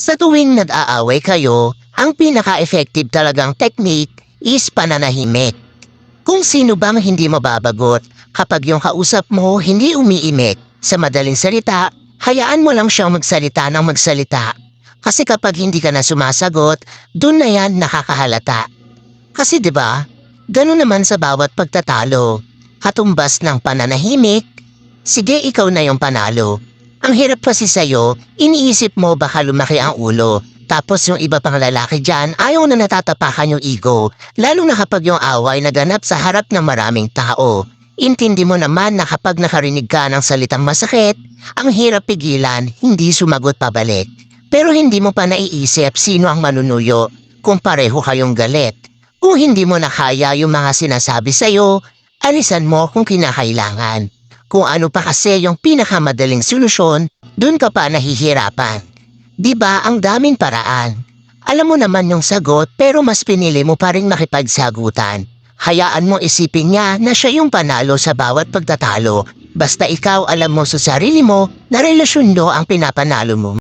Sa tuwing nag-aaway kayo, ang pinaka-effective talagang technique is pananahimik. Kung sino bang hindi mababagot kapag yung kausap mo hindi umiimik, sa madaling salita, hayaan mo lang siyang magsalita ng magsalita. Kasi kapag hindi ka na sumasagot, dun na yan nakakahalata. Kasi 'di ba? Ganun naman sa bawat pagtatalo. Katumbas ng pananahimik, sige ikaw na yung panalo. Ang hirap kasi sa'yo, iniisip mo baka lumaki ang ulo. Tapos yung iba pang lalaki dyan, ayaw na natatapakan yung ego. Lalo na kapag yung away naganap sa harap ng maraming tao. Intindi mo naman na kapag nakarinig ka ng salitang masakit, ang hirap pigilan, hindi sumagot pabalik. Pero hindi mo pa naiisip sino ang manunuyo kung pareho kayong galit. Kung hindi mo na yung mga sinasabi sa'yo, alisan mo kung kinakailangan. Kung ano pa kasi yung pinakamadaling solusyon, dun ka pa nahihirapan. Di ba ang daming paraan? Alam mo naman yung sagot pero mas pinili mo pa rin makipagsagutan. Hayaan mo isipin niya na siya yung panalo sa bawat pagtatalo. Basta ikaw alam mo sa sarili mo na relasyon nyo ang pinapanalo mo.